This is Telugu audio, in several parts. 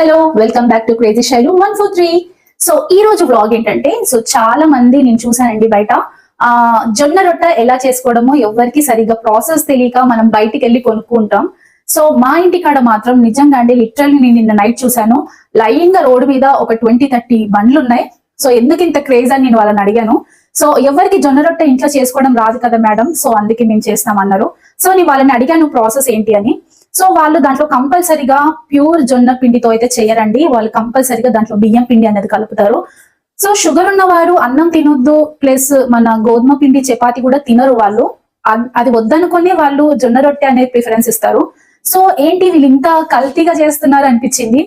Hello welcome back to crazy Shailu one four three so ఈ రోజు వ్లాగ్ ఏంటంటే సో చాలా మంది నేను చూసానండి బయట. ఆ జొన్న రొట్టె ఎలా చేసుకోవడమో ఎవరికి సరిగ్గా ప్రాసెస్ తెలియక మనం బయటికి వెళ్ళి కొనుక్కుంటాం. సో మా ఇంటి కాడ మాత్రం నిజంగా అండి లిటరల్లీ నేను నిన్న నైట్ చూసాను లైన్గా రోడ్డు మీద ఒక ట్వంటీ థర్టీ బండ్లు ఉన్నాయి సో ఎందుకు ఇంత క్రేజ్ అని నేను వాళ్ళని అడిగాను. సో ఎవరికి జొన్న రొట్టె ఇంట్లో చేసుకోవడం రాదు కదా మేడం సో అందుకే మేము చేస్తామన్నారు. సో నేను వాళ్ళని అడిగాను ప్రాసెస్ ఏంటి అని. సో వాళ్ళు దాంట్లో కంపల్సరిగా ప్యూర్ జొన్న పిండితో అయితే చేయరండి. వాళ్ళు కంపల్సరిగా దాంట్లో బియ్యం పిండి అనేది కలుపుతారు. సో షుగర్ ఉన్నవారు అన్నం తినొద్దు ప్లస్ మన గోధుమ పిండి చపాతి కూడా తినరు వాళ్ళు. అది వద్దనుకునే వాళ్ళు జొన్న రొట్టె అనేది ప్రిఫరెన్స్ ఇస్తారు. సో ఏంటి వీళ్ళు ఇంత కల్తీగా చేస్తున్నారు అనిపించింది?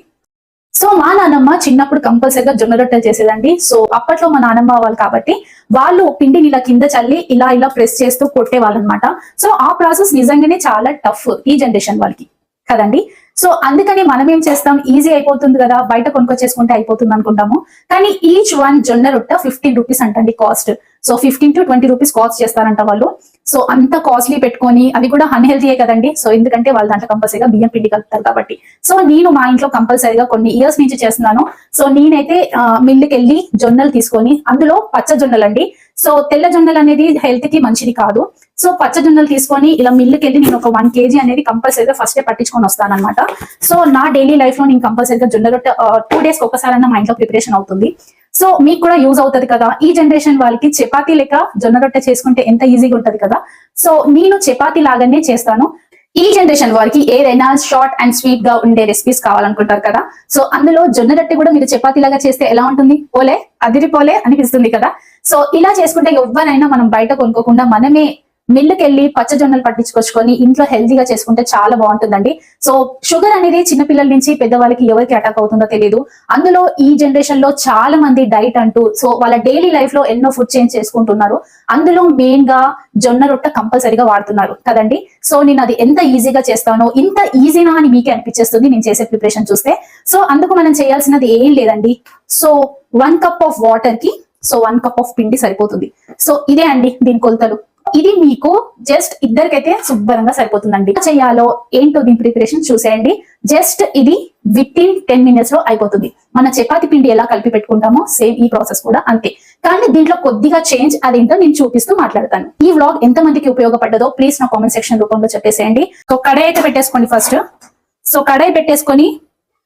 సో మా నానమ్మ చిన్నప్పుడు కంపల్సరిగా జొన్న రొట్టెలు చేసేదండి. సో అప్పట్లో మా నానమ్మ వాళ్ళు కాబట్టి వాళ్ళు పిండిని ఇలా కింద చల్లి ఇలా ఇలా ప్రెస్ చేస్తూ కొట్టేవాళ్ళు అనమాట సో ఆ ప్రాసెస్ నిజంగానే చాలా టఫ్ ఈ జనరేషన్ వాళ్ళకి కదండి. సో అందుకని మనం ఏం చేస్తాం? ఈజీ అయిపోతుంది కదా. బయట కొనుక్కొచ్చేసుకుంటే అయిపోతుంది అనుకుంటాము. కానీ ఈచ్ వన్ జొన్న రొట్టె ఫిఫ్టీన్ రూపీస్ అంటండి cost. So fifteen to twenty rupees cost చేస్తారంట వాళ్ళు. సో అంత కాస్ట్లీ పెట్టుకొని అది కూడా అన్హెల్తీయే కదండి. సో ఎందుకంటే వాళ్ళు దాంట్లో కంపల్సరీగా బియ్యం పిండి కలుపుతారు కాబట్టి. సో నేను మా ఇంట్లో కంపల్సరీగా కొన్ని ఇయర్స్ నుంచి చేస్తున్నాను. సో నేనైతే మిల్లుకి వెళ్ళి జొన్నలు తీసుకొని అందులో పచ్చ జొన్నలు అండి సో తెల్ల జొన్నలు అనేది హెల్త్కి మంచిది కాదు. సో పచ్చ జొన్నలు తీసుకొని ఇలా మిల్లుకి వెళ్ళి నేను ఒక వన్ కేజీ అనేది కంపల్సరీగా ఫస్ట్ పట్టించుకొని వస్తాను అనమాట సో నా డైలీ లైఫ్లో నేను కంపల్సరీగా జొన్న రొట్టె టూ డేస్ ఒకసారి మా ఇంట్లో ప్రిపరేషన్ అవుతుంది. సో మీకు కూడా యూజ్ అవుతుంది కదా. ఈ జనరేషన్ వాళ్ళకి చపాతీ లెక్క జొన్న రొట్టె చేసుకుంటే ఎంత ఈజీగా ఉంటది కదా. సో నేను చపాతీ లాగానే చేస్తాను. ఈ జనరేషన్ వారికి ఏదైనా షార్ట్ అండ్ స్వీట్గా ఉండే రెసిపీస్ కావాలనుకుంటారు కదా. సో అందులో జొన్న రొట్టె కూడా మీరు చపాతీ లాగా చేస్తే ఎలా ఉంటుంది? పోలే అదిరిపోలే అనిపిస్తుంది కదా. సో ఇలా చేసుకుంటే ఎవరైనా మనం బయట కొనుక్కోకుండా మనమే మిల్లుకెళ్ళి పచ్చజొన్నలు పట్టించుకొచ్చుకొని ఇంట్లో హెల్దీగా చేసుకుంటే చాలా బాగుంటుందండి. సో షుగర్ అనేది చిన్నపిల్లల నుంచి పెద్దవాళ్ళకి ఎవరికి అటాక్ అవుతుందో తెలియదు అందులో ఈ జనరేషన్లో చాలా మంది డైట్ అంటూ సో వాళ్ళ డైలీ లైఫ్లో ఎన్నో ఫుడ్ చేంజ్ చేసుకుంటున్నారు. అందులో మెయిన్గా జొన్న రొట్టె కంపల్సరీగా వాడుతున్నారు కదండి. సో నేను అది ఎంత ఈజీగా చేస్తానో ఇంత ఈజీనా అని మీకే అనిపించేస్తుంది నేను చేసే ప్రిపరేషన్ చూస్తే. సో అందుకు మనం చేయాల్సినది ఏం లేదండి. సో వన్ కప్ ఆఫ్ వాటర్కి సో వన్ కప్ ఆఫ్ పిండి సరిపోతుంది. సో ఇదే అండి దీని కొలతలు. ఇది మీకు జస్ట్ ఇద్దరికైతే శుభ్రంగా సరిపోతుందండి. చేయాలో ఏంటో దీని ప్రిపరేషన్ చూసేయండి. జస్ట్ ఇది విత్ ఇన్ టెన్ మినిట్స్లో అయిపోతుంది. మన చపాతి పిండి ఎలా కలిపి పెట్టుకుంటామో సేమ్ ఈ ప్రాసెస్ కూడా అంతే. కానీ దీంట్లో కొద్దిగా చేంజ్ అదేంటో నేను చూపిస్తూ మాట్లాడతాను. ఈ వ్లాగ్ ఎంత మందికి ఉపయోగపడ్డదో ప్లీజ్ నా కామెంట్ సెక్షన్ రూపంలో చెప్పేసేయండి. సో కడాయి అయితే పెట్టేసుకోండి ఫస్ట్ సో కడాయి పెట్టేసుకొని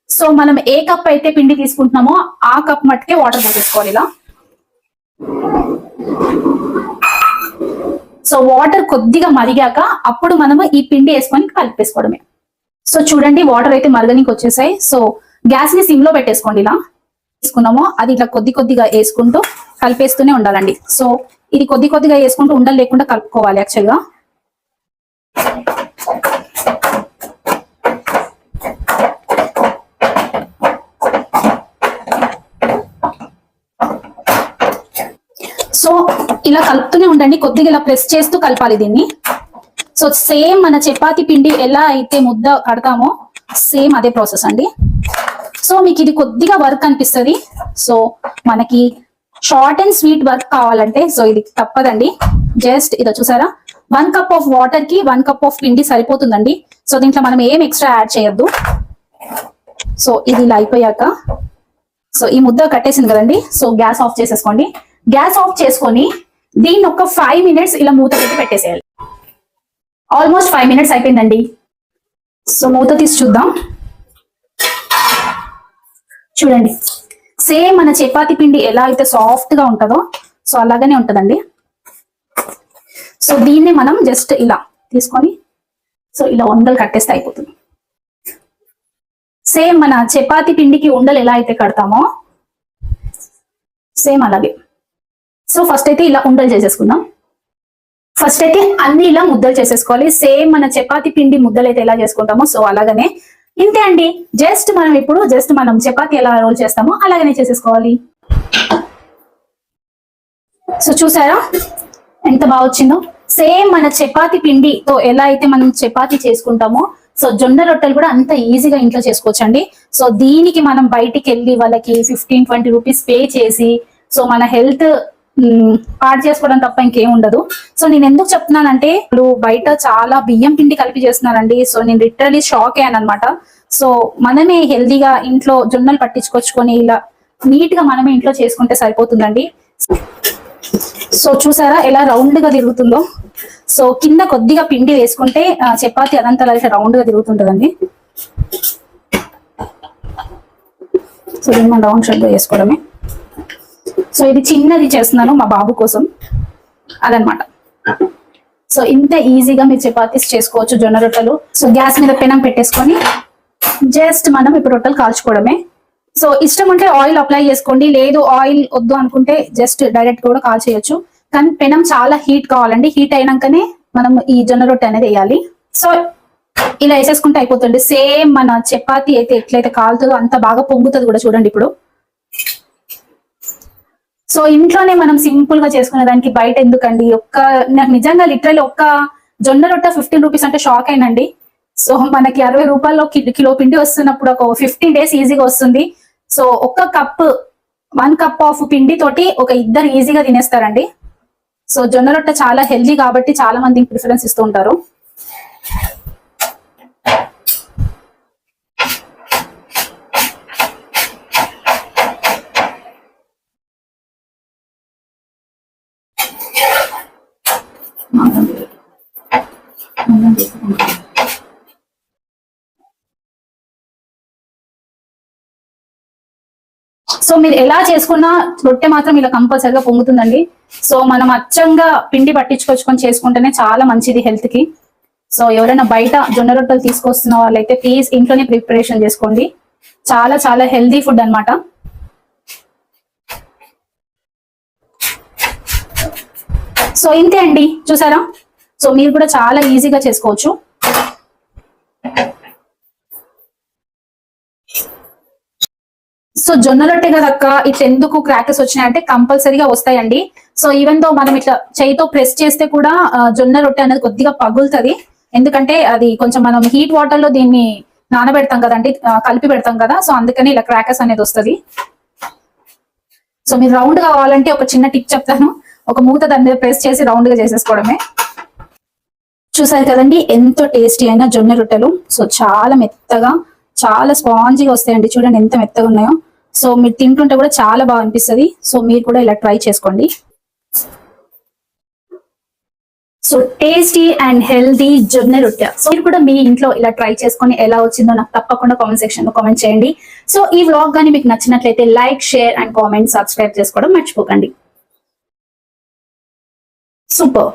సో మనం ఏ కప్ అయితే పిండి తీసుకుంటున్నామో ఆ కప్ మట్టుకే వాటర్ పోసేసుకోవాలి ఇలా. సో వాటర్ కొద్దిగా మరిగాక అప్పుడు మనము ఈ పిండి వేసుకొని కలిపేసుకోవడమే. సో చూడండి వాటర్ అయితే మరగనికి వచ్చేసాయి. సో గ్యాస్ని సిమ్లో పెట్టేసుకోండి ఇలా. తీసుకున్నామో. అది ఇట్లా కొద్ది కొద్దిగా వేసుకుంటూ కలిపేస్తూనే ఉండాలండి. సో ఇది కొద్ది కొద్దిగా వేసుకుంటూ ఉండలు లేకుండా కలుపుకోవాలి యాక్చువల్ సో ఇలా కలుపుతూనే ఉండండి. కొద్దిగా ఇలా ప్రెస్ చేస్తూ కలపాలి దీన్ని. సో సేమ్ మన చపాతి పిండి ఎలా అయితే ముద్ద కడతామో సేమ్ అదే ప్రాసెస్ అండి. సో మీకు ఇది కొద్దిగా వర్క్ అనిపిస్తుంది. సో మనకి షార్ట్ అండ్ స్వీట్ వర్క్ కావాలంటే సో ఇది తప్పదండి. జస్ట్ ఇదో చూసారా? వన్ కప్ ఆఫ్ వాటర్కి వన్ కప్ ఆఫ్ పిండి సరిపోతుందండి. సో దీంట్లో మనం ఏం ఎక్స్ట్రా యాడ్ చేయొద్దు. సో ఇది ఇలా అయిపోయాక సో ఈ ముద్ద కట్టేసింది కదండి. సో గ్యాస్ ఆఫ్ చేసేసుకోండి. గ్యాస్ ఆఫ్ చేసుకొని దీన్ని ఒక ఫైవ్ మినిట్స్ ఇలా మూత పెట్టి పెట్టేసేయాలి. ఆల్మోస్ట్ ఫైవ్ మినిట్స్ అయిపోయిందండి. సో మూత తీసి చూద్దాం. చూడండి. సేమ్ మన చపాతి పిండి ఎలా అయితే సాఫ్ట్గా ఉంటుందో సో అలాగనే ఉంటుందండి. సో దీన్ని మనం జస్ట్ ఇలా తీసుకొని సో ఇలా ఉండలు కట్టేస్తే అయిపోతుంది. సేమ్ మన చపాతి పిండికి ఉండలు ఎలా అయితే కడతామో సేమ్ అలాగే. సో ఫస్ట్ అయితే ఇలా ఉండలు చేసేసుకుందాం. ఫస్ట్ అయితే అన్ని ఇలా ముద్దలు చేసేసుకోవాలి. సేమ్ మన చపాతి పిండి ముద్దలు అయితే ఎలా చేసుకుంటామో సో అలాగనే. ఇంతే అండి. జస్ట్ మనం ఇప్పుడు జస్ట్ మనం చపాతి ఎలా రోల్ చేస్తామో అలాగనే చేసేసుకోవాలి. సో చూసారా? ఎంత బాగా వచ్చిందో? సేమ్ మన చపాతి పిండితో ఎలా అయితే మనం చపాతి చేసుకుంటామో సో జొన్న రొట్టెలు కూడా అంత ఈజీగా ఇంట్లో చేసుకోవచ్చండి. సో దీనికి మనం బయటికి వెళ్ళి వాళ్ళకి ఫిఫ్టీన్ ట్వంటీ రూపీస్ పే చేసి సో మన హెల్త్ పాడు చేసుకోవడం తప్ప ఇంకేం ఉండదు. సో నేను ఎందుకు చెప్తున్నానంటే వాళ్ళు బయట చాలా బియ్యం పిండి కలిపి చేస్తున్నారండి. సో నేను లిటరలీ షాక్ అయ్యాను అనమాట సో మనమే హెల్దీగా ఇంట్లో జొన్నలు పట్టించుకొచ్చుకొని ఇలా నీట్గా మనమే ఇంట్లో చేసుకుంటే సరిపోతుందండి. సో చూసారా ఎలా రౌండ్గా తిరుగుతుందో? సో కింద కొద్దిగా పిండి వేసుకుంటే చపాతి అదంతా అయితే రౌండ్గా తిరుగుతుంటదండి. సో దీన్ని రౌండ్ షేప్లో చేసుకోవడమే సో ఇది చిన్నది చేస్తున్నాను మా బాబు కోసం. అదనమాట. సో ఇంత ఈజీగా మీరు చపాతీస్ చేసుకోవచ్చు జొన్న రొట్టెలు. సో గ్యాస్ మీద పెనం పెట్టేసుకొని జస్ట్ మనం ఇప్పుడు రొట్టెలు కాల్చుకోవడమే. సో ఇష్టం ఉంటే ఆయిల్ అప్లై చేసుకోండి లేదు ఆయిల్ వద్దు అనుకుంటే జస్ట్ డైరెక్ట్ కూడా కాల్ చేయొచ్చు కానీ పెనం చాలా హీట్ కావాలండి. హీట్ అయినాకనే మనం ఈ జొన్న రొట్టె అనేది వేయాలి. సో ఇలా వేసేసుకుంటే అయిపోతుంది. సేమ్ మన చపాతి అయితే ఎట్లయితే కాలుతుందో అంత బాగా పొంగుతుంది కూడా చూడండి ఇప్పుడు. సో ఇంట్లోనే మనం సింపుల్గా చేసుకునే దానికి బయట ఎందుకండి? ఒక్క నాకు నిజంగా లిటరల్ ఒక్క జొన్న రొట్ట ఫిఫ్టీన్ రూపీస్ అంటే షాక్ అయినండి సో మనకి అరవై రూపాయల్లో కి- కిలో పిండి వస్తున్నప్పుడు ఒక ఫిఫ్టీన్ డేస్ ఈజీగా వస్తుంది. సో ఒక్క కప్ వన్ కప్ ఆఫ్ పిండి తోటి ఒక ఇద్దరు ఈజీగా తినేస్తారండి. సో జొన్న రొట్ట చాలా హెల్దీ కాబట్టి చాలా మందికి ప్రిఫరెన్స్ ఇస్తూ ఉంటారు. సో మీరు ఎలా చేసుకున్నా రొట్టె మాత్రం ఇలా కంపల్సరిగా పొంగుతుందండి. సో మనం అచ్చంగా పిండి పట్టించుకొచ్చుకొని చేసుకుంటేనే చాలా మంచిది హెల్త్కి. సో ఎవరైనా బయట జొన్న రొట్టెలు తీసుకొస్తున్న వాళ్ళైతే ప్లీజ్ ఇంట్లోనే ప్రిపరేషన్ చేసుకోండి. చాలా చాలా హెల్దీ ఫుడ్ అన్నమాట. సో ఇంతే అండి. చూసారా? సో మీరు కూడా చాలా ఈజీగా చేసుకోవచ్చు. సో జొన్న రొట్టె కదక్క ఇట్లా ఎందుకు క్రాకర్స్ వచ్చినాయంటే కంపల్సరీగా వస్తాయండి. సో ఈవెన్తో మనం ఇట్లా చేయితో ప్రెస్ చేస్తే కూడా జొన్న రొట్టె అనేది కొద్దిగా పగులుతుంది. ఎందుకంటే అది కొంచెం మనం హీట్ వాటర్లో దీన్ని నానబెడతాం కదండి కలిపి పెడతాం కదా. సో అందుకని ఇలా క్రాకర్స్ అనేది వస్తది. సో మీరు రౌండ్ కావాలంటే ఒక చిన్న టిప్ చెప్తాను. ఒక మూత దాని మీద ప్రెస్ చేసి రౌండ్గా చేసేసుకోవడమే. చూసారు కదండి ఎంతో టేస్టీ అయిన జొన్న రొట్టెలు. సో చాలా మెత్తగా చాలా స్పాంజీగా వస్తాయండి. చూడండి ఎంత మెత్తగా ఉన్నాయో. సో మీరు తింటుంటే కూడా చాలా బాగా అనిపిస్తుంది. సో మీరు కూడా ఇలా ట్రై చేసుకోండి. సో టేస్టీ అండ్ హెల్దీ జొన్న రొట్టె. సో మీరు కూడా మీ ఇంట్లో ఇలా ట్రై చేసుకొని ఎలా వచ్చిందో నాకు తప్పకుండా కామెంట్ సెక్షన్లో కామెంట్ చేయండి. సో ఈ వ్లాగ్ కానీ మీకు నచ్చినట్లయితే like share and comment subscribe చేసుకోవడం మర్చిపోకండి. Super.